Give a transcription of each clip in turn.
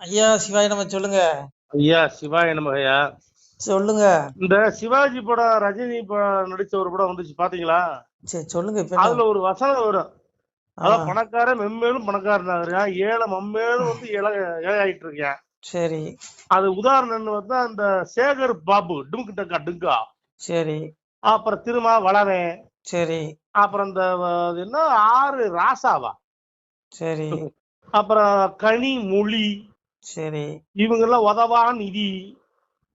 ஐயா சிவாய் நம்ம சொல்லுங்க. ஐயா சிவாய நமகையா? சொல்லுங்க. இந்த சிவாஜி படம் ரஜினி படம் நடிச்ச ஒரு படம் வந்துச்சு பாத்தீங்களா? சரி சொல்லுங்க அதுல? ஒரு வசனம் வரும். அதான் பணக்காரன் மெம்மேலும் பணக்காரன் ஆகுறான் ஏழை மம்மேலும் வந்து ஏழை ஏழாயிட்டு இருக்கேன். சரி. அது உதாரணம்னு வந்து அந்த சேகர் பாபு டும்கு டக்கா டுங்கா. சரி. அப்புறம் திருமா வளவன் சரி. அப்புறம் இந்த என்ன? ஆறு ராசாவா? சரி. அப்புறம் கனி மொழி. சரி. இவங்க எல்லாம் உதவா நிதி.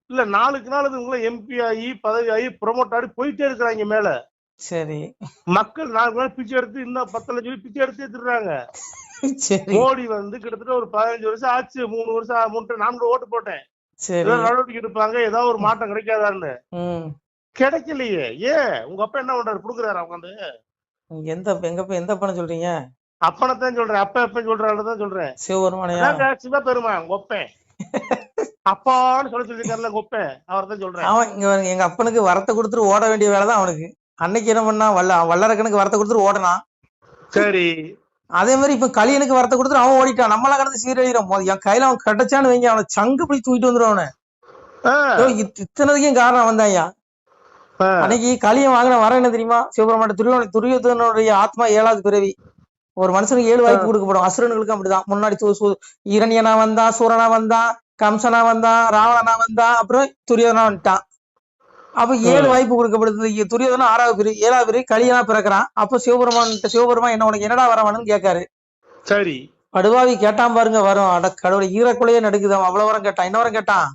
இல்ல நாளுக்கு நாள் இவங்க எம்பி ஆகி பதவி ஆகி ப்ரொமோட் ஆகி போயிட்டே இருக்கிறாங்க மேல. சரி. மக்கள் நாளுக்கு நாள் பிச்சை எடுத்து இன்னும் பத்து லட்சம் பேர் பிச்சை எடுத்து எடுத்துடுறாங்க. மோடி வந்து கிட்டத்தட்ட ஒரு பதினஞ்சு வருஷம் ஆச்சு மூணு வருஷம் மூணு நான்கு ஓட்டு போட்டேன். நடவடிக்கை எடுப்பாங்க ஏதாவது ஒரு மாற்றம் கிடைக்காதான்னு. கிடைக்கலையே. ஏன்? உங்க அப்பா என்ன பண்றாரு? புடுக்குறாரு உட்காந்து எந்த எங்க எந்த பணம் சொல்றீங்க? அப்பனத்தான் சொல்றேன் அப்ப எப்ப சொல்றாரு தான் சொல்றேன். சிவபெருமானையா? அதாங்க சிவபெருமா உங்க ஒப்பேன் அப்பான்னு சொல்ல சொல்லிருக்காருல உங்க ஒப்பேன் அவர் தான் சொல்றேன். அவன் இங்க எங்க அப்பனுக்கு வரத்தை கொடுத்துட்டு ஓட வேண்டிய வேலை தான் அவனுக்கு. அன்னைக்கு என்ன பண்ணா வல்ல வல்லரக்கனுக்கு வரத்தை கொடுத்துட்டு ஓடனான். சரி. அதே மாதிரி இப்ப கலியனுக்கு வரத்தை கொடுத்துட்டு அவன் ஓடிட்டான். நம்மளாம் கடந்து சீரழிகிறோம் என் கையில அவன் கிடைச்சான்னு வைங்க அவனை சங்கு பிடி தூக்கிட்டு வந்துடும் அவனை. இத்தனைக்கும் காரணம் வந்தாயா அன்னைக்கு கலியன் வாங்கின வரம் என்ன தெரியுமா? சிவபெருமான துரியோன துரியோதனுடைய ஆத்மா ஏழாவது பிறவி. ஒரு மனுஷனுக்கு ஏழு வாய்ப்பு கொடுக்கப்படும். அசுரனுக்கு அப்படிதான். முன்னாடி இரணியனா வந்தான் சூரனா வந்தான் கம்சனா வந்தான் ராவணனா வந்தான் அப்புறம் துரியோதனா வந்துட்டான். அப்ப ஏழு வாய்ப்பு கொடுக்கப்படுது. துரியோதனா ஆறாவது பிரிவு ஏழாவது பிரிவு கலியனா பிறக்கிறான். அப்ப சிவபெருமான் சிவபெருமான் என்ன உனக்கு என்னடா வரவானு கேட்காரு. சரி. படுவாவி கேட்டான் பாருங்க வரும். அட கடவுளை ஈரக்குலையே நடுக்குது அவ்வளவு வரம் கேட்டான். என்ன வரம் கேட்டான்.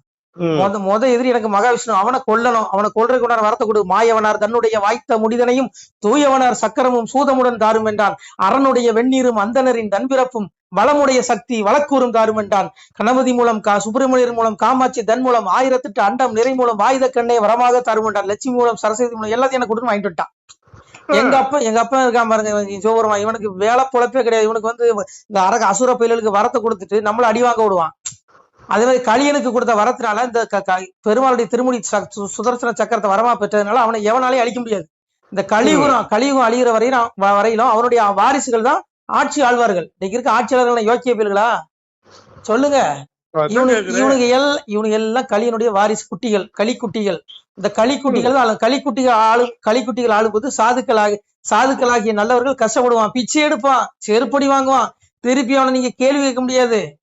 மொத மொத எதிரி எனக்கு மகாவிஷ்ணு அவனை கொல்லணும். அவனை கொல்றதுக்கு உண்டான வரத்தை கொடு. மாயவனார் தன்னுடைய வாய்த்த முடிதனையும் தூயவனார் சக்கரமும் சூதமுடன் தாரும் என்றான் அரணுடைய வெந்நீரும் அந்தனரின் தன்பிறப்பும் வளமுடைய சக்தி வழக்கூறும் தாரும் என்றான் கணபதி மூலம் கா சுப்பிரமணியர் மூலம் காமாட்சி தன் மூலம் ஆயிரத்தெட்டு அண்டம் நிறை மூலம் ஆயுத கண்ணை வரமாக தரும் என்றான் லட்சுமி மூலம் சரஸ்வதி மூலம் எல்லாத்தையும் எனக்கு கொடுத்து வாங்கிட்டு விட்டான் எங்க அப்பா எங்க அப்பா இருக்கான் பாருங்க சிவபெருமான். இவனுக்கு வேலை பொழப்பே கிடையாது. இவனுக்கு வந்து இந்த அரக அசுர பயிலுக்கு வரத்தை கொடுத்துட்டு நம்மள அடி வாங்க விடுவான். அதே மாதிரி கலியனுக்கு கொடுத்த வரத்தினால இந்த பெருமாளுடைய திருமுடி சுதர்சன சக்கரத்தை வரமா பெற்றதுனால அவனை எவனாலையும் அழிக்க முடியாது. இந்த கலியுகம் கலியுகம் அழிகிற வரையும் வரையிலும் அவனுடைய வாரிசுகள் தான் ஆட்சி ஆழ்வார்கள் இன்னைக்கு இருக்க ஆட்சியாளர்கள் யோக்கிய பேர்களா சொல்லுங்க. இவனுக்கு. இவனுக்கு எல் இவனுக்கு எல்லாம் கலியனுடைய வாரிசு குட்டிகள் களிக்குட்டிகள். இந்த களிக்குட்டிகள் தான் ஆளு- களிக்குட்டிகள் ஆளு களிக்குட்டிகள் ஆளும்போது சாதுக்களாக சாதுக்களாகிய நல்லவர்கள் கஷ்டப்படுவான். பிச்சை எடுப்பான். செருப்படி வாங்குவான். திருப்பி அவனை நீங்க கேள்வி கேட்க முடியாது.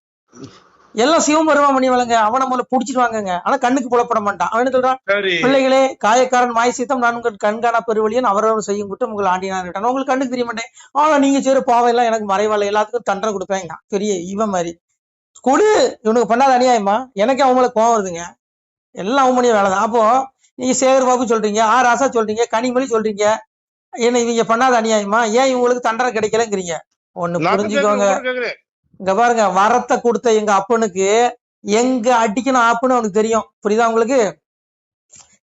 எல்லாம் சிவபெருமா பண்ணி வளங்க. அவனை முதல்ல புடிச்சிட்டு வாங்கங்க. ஆனா கண்ணுக்கு புலப்பட மாட்டான். அவன் என்ன சொல்றான் சரி. பிள்ளைகளே காயக்காரன் மாய் சீத்தம் நான் உங்கள் கண்காணா பெருவழியன் அவரவர் செய்யும் குற்றம் உங்கள் ஆண்டினான் கேட்டான். உங்களுக்கு கண்ணுக்கு தெரிய மாட்டேன். ஆனா நீங்க செய்யற பாவம் எல்லாம் எனக்கு மறைவால. எல்லாத்துக்கும் தண்டனை கொடுப்பேங்க பெரிய இவன் மாதிரி. கொடு. இவனுக்கு பண்ணாத அநியாயமா? எனக்கு அவங்கள கோவம் வருதுங்க. எல்லாம் அவன் வேலை தான் அப்போ நீங்க சேகர் பாபு சொல்றீங்க ஆ ராசா சொல்றீங்க கனிமொழி சொல்றீங்க. என்ன இவங்க பண்ணாத அநியாயமா? ஏன் இவங்களுக்கு தண்டனை கிடைக்கலங்கிறீங்க? ஒண்ணு புரிஞ்சுக்கோங்க. இங்க பாருங்க வரத்தை கொடுத்த எங்க அப்பனுக்கு எங்க அடிக்கணும் ஆப்புன்னு அவனுக்கு தெரியும். புரியுதா உங்களுக்கு?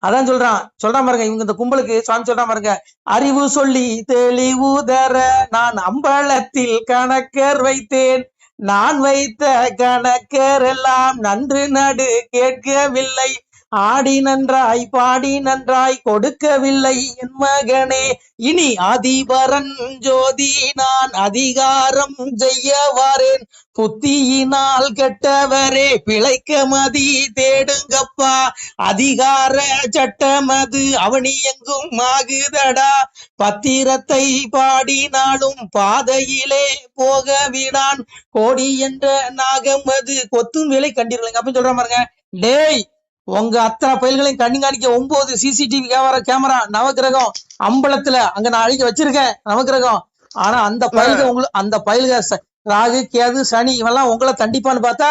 அதான் சொல்றான். சொல்றான் பாருங்க இவங்க இந்த கும்பலுக்கு சுவாமி சொல்றான் பாருங்க அறிவு சொல்லி தெளிவு தர நான் அம்பலத்தில் கணக்கர் வைத்தேன். நான் வைத்த கணக்கர் எல்லாம் நன்று நடு கேட்கவில்லை. ஆடி நன்றாய் பாடி நன்றாய் கொடுக்கவில்லை என் மகனே. இனி அதிபரன் ஜோதி நான் அதிகாரம் செய்ய வாரேன் புத்தியினால் கெட்டவரே பிழைக்க மதி தேடுங்கப்பா. அதிகார சட்டமது அவனி எங்கும் ஆகுதடா. பத்திரத்தை பாடினாலும் பாதையிலே போக விடான் கோடி என்ற நாகம் அது கொத்தும் வேலை கண்டிருக்கலைங்க அப்படின்னு சொல்ற பாருங்க. டேய் உங்க அத்தனை பயில்களையும் கண்காணிக்க ஒன்பது சிசிடிவி கேமரா கேமரா நவகிரகம் அம்பலத்துல அங்க நான் அழிக்க வச்சிருக்கேன் நவகிரகம் ஆனா அந்த பயில்க உங்களுக்கு அந்த பயில்க ராகு கேது சனி இவெல்லாம் உங்களை தண்டிப்பான்னு பார்த்தா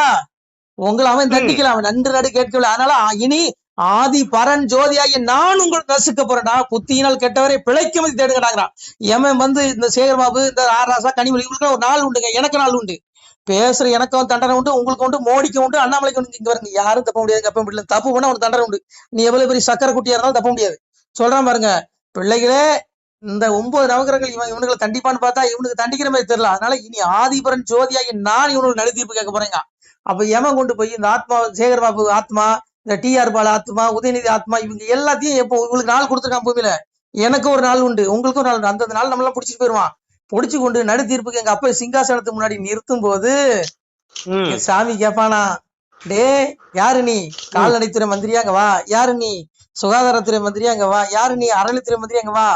உங்களை அவன் தண்டிக்கல அவன் நன்று நடு கேட்கவில்லை. அதனால இனி ஆதி பரன் ஜோதியாகி நான் உங்களை நசுக்க போறேன்டா புத்தியினால் கெட்டவரை பிழைக்க மதி தேடுங்கடாங்கிறான் எவன் வந்து இந்த சேகர்பாபு இந்த ஆராசா கனிமொழி இவங்களுக்கு ஒரு நாள் உண்டுங்க. எனக்கு நாள் உண்டு. பேசுற எனக்கும் தண்டனை உண்டு உங்களுக்கு உண்டு மோடிக்கு உண்டு அண்ணாமலைக்கு உண்டு. இங்க வருங்க யாரும் தப்ப முடியாது தப்ப முடியல தப்பு பண்ண உனக்கு தண்டனை உண்டு. நீ எவ்வளவு பெரிய சக்கர குட்டியா இருந்தாலும் தப்ப முடியாது. சொல்றேன் பாருங்க பிள்ளைகளே இந்த ஒன்பது நவகிரகங்கள் இவன் இவனுங்களை தண்டிப்பான்னு பார்த்தா இவனுக்கு தண்டிக்கிற மாதிரி தெரியல. அதனால இனி ஆதிபரன் ஜோதியாகி நான் இவனுக்கு நடு தீர்ப்பு கேட்க போறேங்க. அப்ப எவன் கொண்டு போய் இந்த ஆத்மா சேகர் பாபு ஆத்மா இந்த டிஆர் பால ஆத்மா உதயநிதி ஆத்மா இவங்க எல்லாத்தையும் எப்போ உங்களுக்கு நாள் கொடுத்துருக்கான் பூமியில. எனக்கு ஒரு நாள் உண்டு உங்களுக்கும் ஒரு நாள் உண்டு. அந்தந்த நாள் நம்மளாம் பிடிச்சிட்டு போயிருவான். பிடிச்சு கொண்டு நடு தீர்ப்புக்கு எங்க அப்பா சிங்காசனத்துக்கு முன்னாடி நிறுத்தும் போது. சாமி கேப்பானா டே யாரு நீ? கால்நடைத்துறை மந்திரியா அங்க வா. யாரு நீ? சுகாதாரத்துறை மந்திரியா அங்க வா. யாரு நீ? அறநிலைத்துறை மந்திரி அங்க வா.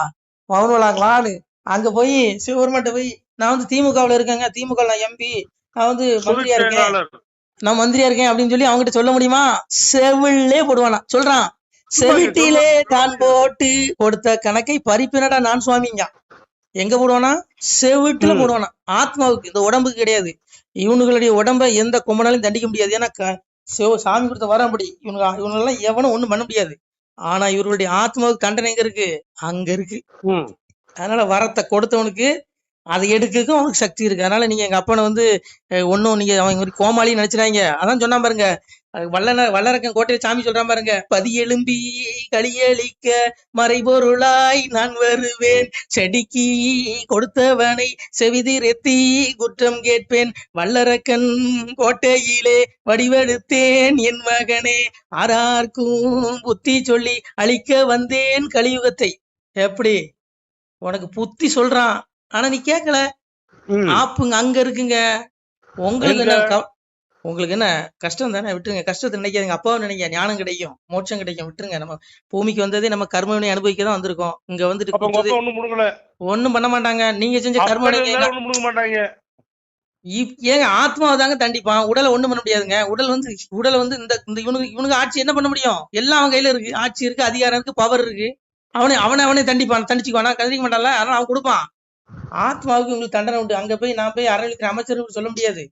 மௌனலாங்க வான்னு. அங்க போய் சிவபெருமாட்ட போய் நான் வந்து திமுகவுல இருக்கேங்க. திமுக நான் எம்பி. நான் வந்து மந்திரியா இருக்கேன். நான் மந்திரியா இருக்கேன் அப்படின்னு சொல்லி அவங்ககிட்ட சொல்ல முடியுமா? செவிலே போடுவானா. சொல்றான். செவிட்டிலே தான் போட்டு கொடுத்த கணக்கை பறிப்பினடா நான் சுவாமிங்க. எங்க போடுவானா செவிட்டுல. போடுவானா ஆத்மாவுக்கு இந்த உடம்புக்கு கிடையாது. இவனுங்களுடைய உடம்ப எந்த கொம்பனாலையும் தண்டிக்க முடியாது. ஏன்னா சாமி கொடுத்த வரம்படி. இவனுங்க இவனெல்லாம் எவனும் ஒண்ணும் பண்ண முடியாது. ஆனா இவர்களுடைய ஆத்மாவுக்கு கண்டனம் எங்க இருக்கு? அங்க இருக்கு. அதனால வரத்தை கொடுத்தவனுக்கு அதை எடுக்கிறதுக்கும் அவனுக்கு சக்தி இருக்கு. அதனால நீங்க எங்க அப்பனை வந்து ஒண்ணும் நீங்க அவன் ஒரு கோமாளி நினைச்சிடாங்க அதான் சொன்னா பாருங்க வல்லன வல்லரக்கன் கோட்டையில சாமி சொல்றான் பாருங்க. பதி எழும்பி களியளிக்க மறைபொருளாய் நான் வருவேன். செடிக்கு கொடுத்தவனை செவிதிரெத்தி குற்றம் கேட்பேன். வல்லரக்கன் கோட்டையிலே வடிவெடுத்தேன் என் மகனே. ஆரார்க்கும் புத்தி சொல்லி அழிக்க வந்தேன் கலியுகத்தை. எப்படி? உனக்கு புத்தி சொல்றான். ஆனா நீ கேட்கல. ஆப்புங்க அங்க இருக்குங்க. உங்களுக்கு உங்களுக்கு என்ன? கஷ்டம் தானே? விட்டுருங்க. கஷ்டத்தை நினைக்காதீங்க. அப்பாவும் நினைக்க ஞானம் கிடைக்கும். மோட்சம் கிடைக்கும். விட்டுருங்க. நம்ம பூமிக்கு வந்ததே நம்ம கர்மவினை அனுபவிக்க தான் வந்திருக்கோம். இங்க வந்துட்டு ஒண்ணும் பண்ண மாட்டாங்க. நீங்க செஞ்ச மாட்டாங்க. இப்- ஏங்க ஆத்மாவை தாங்க தண்டிப்பான். உடலை ஒண்ணும் பண்ண முடியாதுங்க. உடல் வந்து உடலை வந்து இந்த இந்த இவனுக்கு இவனுக்கு ஆட்சி என்ன பண்ண முடியும்? எல்லாம் அவன் கையில இருக்கு. ஆட்சி இருக்கு அதிகாரம் இருக்கு பவர் இருக்கு. அவனை அவனை அவனே தண்டிப்பான். தண்டிச்சுக்குவானா. கண்டிக்க மாட்டான்ல. அதனால அவன் கொடுப்பான். ஆத்மாவுக்கு உங்களுக்கு தண்டனை உண்டு. அங்க போய் நான் போய் அறநிலைக்கிற அமைச்சர் சொல்ல முடியாது.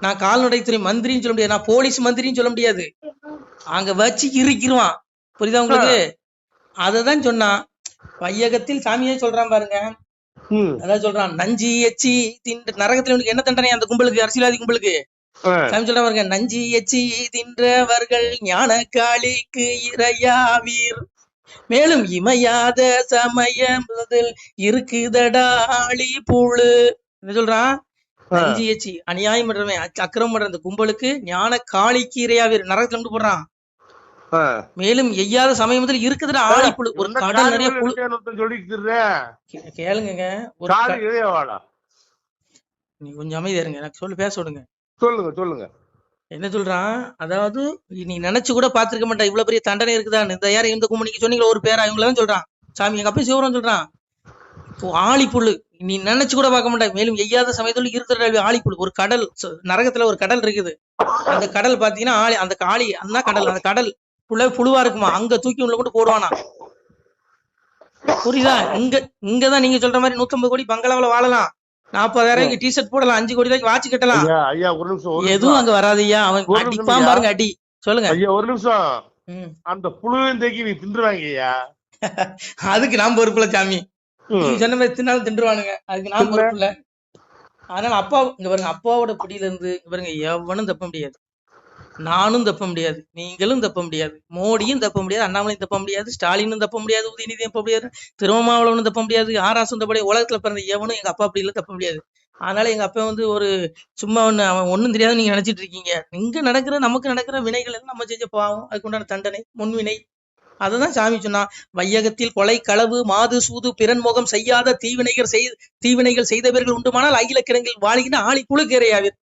நான் கால்நடைத்துறை மந்திரின்னு சொல்ல முடியாது. நான் போலீஸ் மந்திரின்னு சொல்ல முடியாது. அங்க வச்சு இறுக்கிடுவான் புரியுதா உங்களுக்கு? அததான் சொன்னான். வையகத்தில் சாமியே சொல்றான் பாருங்க. அதான் சொல்றான். நஞ்சி எச்சி தின்ற நரகத்துல உனக்கு என்ன தண்டனை அந்த கும்பலுக்கு? அரசியல்வாதி கும்பலுக்கு. சாமி சொல்றான் பாருங்க. நஞ்சி எச்சி தின்றவர்கள் ஞான காளிக்கு இரையாவீர். மேலும் இமையாத சமயத்தில் இருக்குதடா ஆளி புழு என்ன சொல்றான்? ஆ. நஞ்சி எச்சி அநியாயம் பண்றவன் அக்கிரமம் பண்ற அந்த கும்பலுக்கு ஞான காளிக்கு இரையாவீர் நரகத்துல கொண்டு போடுறான். மேலும் எய்யாத சமயத்தில் இருக்குதுடா ஆளி புழு ஒரு கடல் நிறைய புழு இருக்கேன்னு ஒருத்தன் சொல்லிட்டு திரிறேன். கே- கேளுங்கங்க. ஒரு காடு க- இளையவாளா நீ கொஞ்சம் அமைதியா இருங்க. எனக்கு சொல்லி பேச விடுங்க சொல்லுங்க சொல்லுங்க. என்ன சொல்றான்? அதாவது நீ நினைச்சு கூட பாத்திருக்க மாட்டா. இவ்வளவு பெரிய தண்டனை இருக்குதான்னு. இந்த யாரும் இந்த கும்பல் நீங்க சொன்னீங்களா? ஒரு பேரா இவங்களதான் சொல்றான். சாமி எங்க அப்பா சிவரம் சொல்றான். ஆழிப்புழு. நீ நினைச்சு கூட பார்க்க மாட்டா மேலும் எய்யாத சமயத்துல இருக்கிற ஆழிப்புழு. ஒரு கடல் நரகத்துல ஒரு கடல் இருக்குது. அந்த கடல் பாத்தீங்கன்னா ஆழி அந்த காளி அந்த கடல். அந்த கடல் புள்ள புழுவா இருக்குமா? அங்க தூக்கி உள்ள கொண்டு போடுவானா? புரியுதா? இங்க இங்கதான் நீங்க சொல்ற மாதிரி நூத்தம்பது கோடி பங்களாவுல வாழலாம். நாற்பதாயிரம் டி ஷர்ட் போடலாம். அஞ்சு கோடி ரூபாய்க்கு வாட்ச் கட்டலாம். ஐயா ஐயா ஒரு நிமிஷம் ஒரு எதுவும் அங்க வராதுய்யா அவன் ஒரு நிமிஷம் அடிப்பான் ஐயா. பாருங்க அடி. சொல்லுங்க. ஐயா ஒரு நிமிஷம். அந்த புழுவையும் தேக்கி நீ தின்றுவாங்க ஐயா. அதுக்கு நான் பொறுப்புல சாமி. நீங்க சொன்ன மாதிரி தின்னாலும் தின்றுவானுங்க? அதுக்கு நான். பொறுப்பு இல்ல அதனால அப்பா இங்க பாருங்க அப்பாவோட பிடியில இருந்து இங்க பாருங்க எவனும் தப்ப முடியாது. நானும் தப்ப முடியாது. நீங்களும் தப்ப முடியாது. மோடியும் தப்ப முடியாது. அண்ணாமலையும் தப்ப முடியாது. ஸ்டாலினும் தப்ப முடியாது. உதயநிதியும் தப்ப முடியாது. திருமாவளவனும் தப்ப முடியாது. ஆராசும் தப்ப முடியாது உலகத்துல பிறந்த எவனும் எங்க அப்பா அப்படியில தப்ப முடியாது. அதனால எங்க அப்பா வந்து ஒரு சும்மா ஒண்ணு அவன் ஒண்ணும் தெரியாது நீங்க நினைச்சிட்டு இருக்கீங்க. இங்க நடக்கிற நமக்கு நடக்கிற வினைகள் எல்லாம் நம்ம செஞ்ச பாவம். அதுக்கு உண்டான தண்டனை முன்வினை அததான் சாமி சொன்னா வையகத்தில் கொலை களவு மாது சூது பிறன்முகம் செய்யாத தீவினைகள் செய் தீவினைகள் செய்தவர்கள் உண்டுமானால் அகில கிடங்கில் வாழ்கின்ற ஆளி குழுக்கேறையாவீர்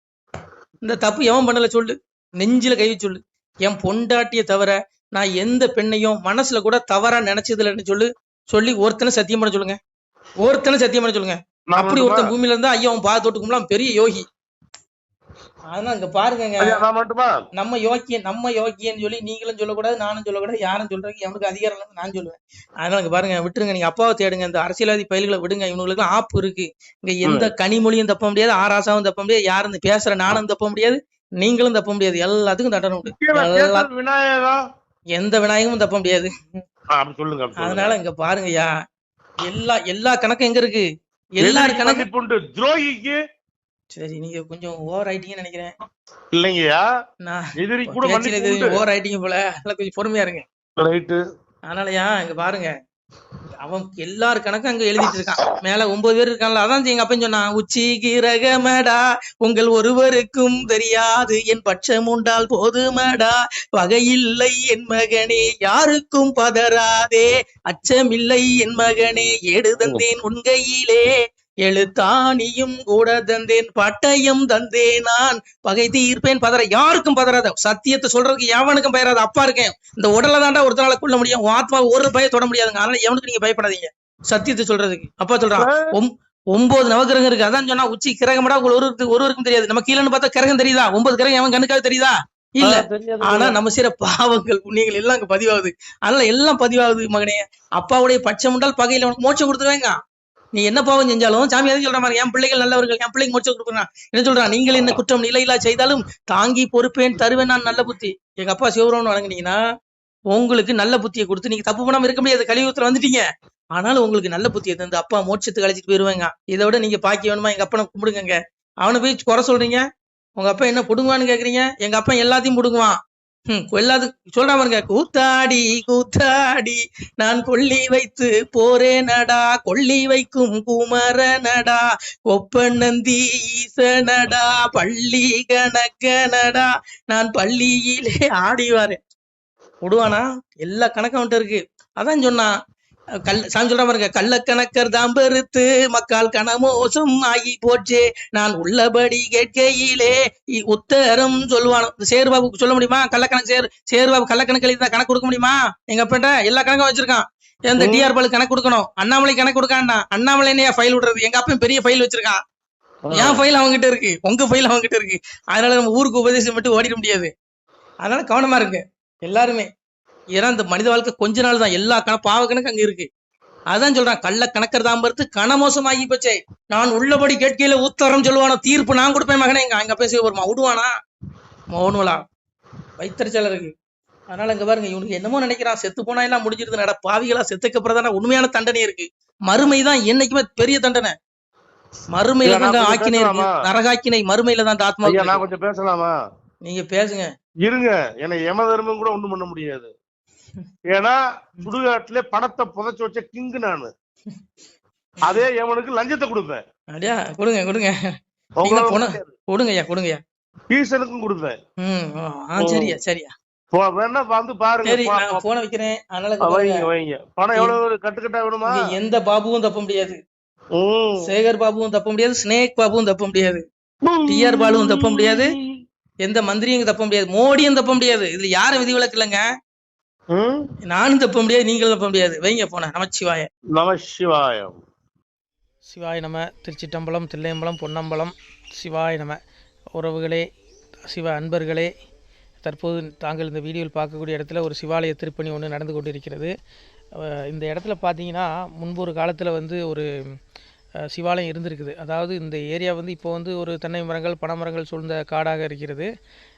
இந்த தப்பு எவன் பண்ணல சொல்லு? நெஞ்சில கை சொல்லு. என் பொண்டாட்டிய தவிர நான் எந்த பெண்ணையும் மனசுல கூட தவறா நினைச்சது இல்லைன்னு சொல்லு. சொல்லி ஒருத்தனை சத்தியம் பண்ண சொல்லுங்க. ஒருத்தனை சத்தியம் பண்ண சொல்லுங்க. அப்படி? ஒருத்தன் பூமியில இருந்தா ஐயா அவன் பாத்து தொட்டுக்கும்லாம் பெரிய யோகி. அதனால இங்க மட்டுமா? நம்ம யோக்கியன் நம்ம யோக்கியன்னு சொல்லி நீங்களும் சொல்லக்கூடாது நானும் சொல்லக்கூடாது யாரும் சொல்றதுக்கு எவனுக்கு அதிகாரம் நான் சொல்லுவேன். அதனால இங்க பாருங்க விட்டுருங்க நீங்க அப்பாவை தேடுங்க இந்த அரசியல்வாதி பயில்களை விடுங்க இவங்களுக்கு ஆப்பு இருக்கு. இங்க எந்த கனிமொழியும் தப்ப முடியாது ஆராசாவும் தப்ப முடியாது யாரும் இந்த பேசுற நானும் தப்ப முடியாது நீங்களும் தப்ப முடியாது எல்லாத்துக்கும் கேட்டது விநாயகா எந்த விநாயகமும் தப்ப முடியாது. அதனால இங்க பாருங்கய்யா எல்லா எல்லா கணக்கும் எங்க இருக்கு? எல்லாரு எதிரி கணக்கு துரோகிக்கு சரி நீங்க கொஞ்சம் ஓவர் ஆயிட்டீங்கன்னு நினைக்கிறேன். இல்லைங்கய்யா. நான் எதிரி கூட ஓவர் ஆயிட்டீங்க போல. அதனால கொஞ்சம் பொறுமையா இருங்க. ரைட்டு அதனாலயா இங்க பாருங்க. அவன் எல்லாரு கணக்கும் அங்க எழுதிட்டு இருக்கான். மேல ஒன்பது பேர் இருக்கான்ல அதான் எங்க அப்பன் சொன்னான் உச்சி கிரகமடா உங்கள் ஒருவருக்கும் தெரியாது. என் பட்சம் உண்டால் போதுமடா. வகையில்லை என் மகனே யாருக்கும் பதறாதே. அச்சமில்லை என் மகனே ஏடு தந்தேன் உன் கையிலே. எழுத்தாணியும் கூட தந்தேன் பட்டயம் தந்தேன் நான் பகை தீர்ப்பேன் பதற யாருக்கும் பதறாத. சத்தியத்தை சொல்றதுக்கு எவனுக்கும் பயராத அப்பா இருக்கேன். இந்த உடலை தாண்டா ஒருத்தனால கொள்ள முடியும். ஆத்மா ஒரு பய தொட முடியாதுங்க. அதனால எவனுக்கு நீங்க பயப்படாதீங்க. சத்தியத்தை சொல்றதுக்கு. அப்பா சொல்றான் ஒன்பது நவகிரகம் இருக்கு. அதான் சொன்னா உச்சி கிரகமடா உங்களுக்கு ஒருவருக்கு ஒருவருக்கும் தெரியாது. நம்ம கீழன்னு பார்த்தா கிரகம் தெரியுதா? ஒன்பது கிரகம் எவன் கண்ணுக்காக தெரியுதா? இல்ல. ஆனா நம்ம செய்யற பாவங்கள் புண்ணியங்கள் எல்லாம் அங்க பதிவாகுது. அதனால எல்லாம் பதிவாகுது மகனே. அப்பாவுடைய பச்சை முண்டால் பகையில உனக்கு மோட்சம் கொடுத்துருவேங்க. நீ என்ன பாவம் செஞ்சாலும் சாமி எதுவும் சொல்ற மாதிரி என் பிள்ளைகள் நல்லவர்கள் என் பிள்ளைங்க முடிச்சு கொடுக்குறான் என்ன சொல்றான் நீங்கள் என்ன குற்றம் நிலையிலா செய்தாலும் தாங்கி பொறுப்பேன் தருவேன் நான் நல்ல புத்தி. எங்க அப்பா சிவராமன் வழங்குனீங்கன்னா உங்களுக்கு நல்ல புத்தியை கொடுத்து நீங்க தப்பு பண்ணாம இருக்க முடியாது. கலியுகத்துல வந்துட்டீங்க. ஆனாலும் உங்களுக்கு நல்ல புத்தியை தந்து அப்பா மோட்சத்துக்கு அழைச்சிட்டு போயிருவேங்க. இதை விட நீங்க பாக்கி வேணுமா? எங்க அப்பனை கும்பிடுங்க அவனை போய் குறை சொல்றீங்க? உங்க அப்பா என்ன பிடுங்குவான்னு கேக்குறீங்க? எங்க அப்பா எல்லாத்தையும் பிடுங்குவான். ஹம், எல்லாத்துக்கும் சொல்றாம இருங்க கூத்தாடி கூத்தாடி நான் கொள்ளி வைத்து போரே நடா கொள்ளி வைக்கும் குமர நடா கொப்பநந்தி ஈசனடா பள்ளி கணக்கனடா நான் பள்ளியிலே ஆடிவாரு. விடுவானா? எல்லா கணக்கும் அவன்கிட்ட இருக்கு. அதான் சொன்னான் கல் சாமி சொல்ற பாருங்க கள்ளக்கணக்கர் தான் பெருத்து மக்கால் கணமோசம் ஆகி போச்சே. நான் உள்ளபடி கேட்கையிலே உத்தரம் சொல்லுவான் சேர்பாபு சொல்ல முடியுமா? கள்ளக்கணக்கு சேர் சேர்பாபு கள்ளக்கணக்கு எழுதி கணக்கு கொடுக்க முடியுமா? எங்க அப்பன்ட்ட எல்லா கணக்கும் வச்சிருக்கான். இந்த. டிஆர் பாலு கணக்கு கொடுக்கணும். அண்ணாமலை கணக்கு கொடுக்காண்டா. அண்ணாமலை என்ன ஃபைல் விடுறது? எங்க அப்பன் பெரிய ஃபைல் வச்சிருக்கான். என் ஃபைல் அவங்ககிட்ட இருக்கு. உங்க ஃபைல் அவங்ககிட்ட இருக்கு. அதனால நம்ம ஊருக்கு உபதேசம் மட்டும் ஓடிட முடியாது. அதனால கவனமா இருக்கு. எல்லாருமே. ஏன்னா இந்த மனித வாழ்க்கை கொஞ்ச நாள் தான். எல்லா கண பாவ கணக்கு அங்க இருக்கு. அதான் சொல்றான் கள்ள கணக்கர் தான் பருத்து கணமோசமாகி போச்சே. நான் உள்ளபடி கேட்கையில உத்தரம் சொல்லுவானோ தீர்ப்பு நான் கொடுப்பேன் மகனே. எங்க அங்க பேச வருமா? விடுவானா? மௌனவலா வைத்தறிச்சல் இருக்கு. அதனால இங்க பாருங்க இவனுக்கு என்னமோ நினைக்கிறான். செத்து போனா எல்லாம் முடிஞ்சிருது நட பாவிகளா செத்துக்கு அப்புறம் தானே உண்மையான தண்டனை இருக்கு. மறுமை தான் என்னைக்குமே பெரிய தண்டனை. மறுமையில தான் ஆக்கினை? நரகாக்கினை மறுமையில தான் ஆத்மா நான் கொஞ்சம் பேசலாமா? நீங்க பேசுங்க. இருங்க. என்னை யம தர்மம் கூட ஒண்ணும் பண்ண முடியாது. ஏன்னா சுடுகாட்டுல பணத்தை புதைச்சு வச்ச கிங்கு நானு. அதே யமனுக்கு லஞ்சத்தை கொடுப்பேன். அப்படியா? கொடுங்க கொடுங்க. கொடுங்கய்யா கொடுங்கய்யா. ஈசனுக்கும் கொடுப்பேன். சரியா சரியா வேணா வந்து பாருங்க போன வைக்கிறேன். வைங்க வைங்க. பணம் எவ்வளவு கட்டுக்கட்டா வேணுமா? எந்த பாபுவும் தப்ப முடியாது. சேகர் பாபுவும் தப்ப முடியாது ஸ்னேக் பாபுவும் தப்ப முடியாது. டிஆர் பாலுவும் தப்ப முடியாது. எந்த மந்திரியும் தப்ப முடியாது. மோடியும் தப்ப முடியாது. இதுல யாரும் விதிவிலக்கு இல்லைங்க. நானும் தப்ப முடியாது நீங்களும் தப்ப முடியாது. வைங்க போன நமச்சிவாய நம சிவாயம் சிவாய நம. திருச்சிட்டம்பலம் தில்லையம்பலம் பொன்னம்பலம். சிவாய நம. உறவுகளே சிவ அன்பர்களே தற்போது தாங்கள் இந்த வீடியோவில் பார்க்கக்கூடிய இடத்துல ஒரு சிவாலய திருப்பணி ஒன்று நடந்து கொண்டிருக்கிறது. இந்த இடத்துல பார்த்தீங்கன்னா முன்பு ஒரு காலத்தில் வந்து ஒரு சிவாலயம் இருந்திருக்குது. அதாவது இந்த ஏரியா வந்து இப்போ வந்து ஒரு தென்னை மரங்கள் பனைமரங்கள் சூழ்ந்த காடாக இருக்கிறது.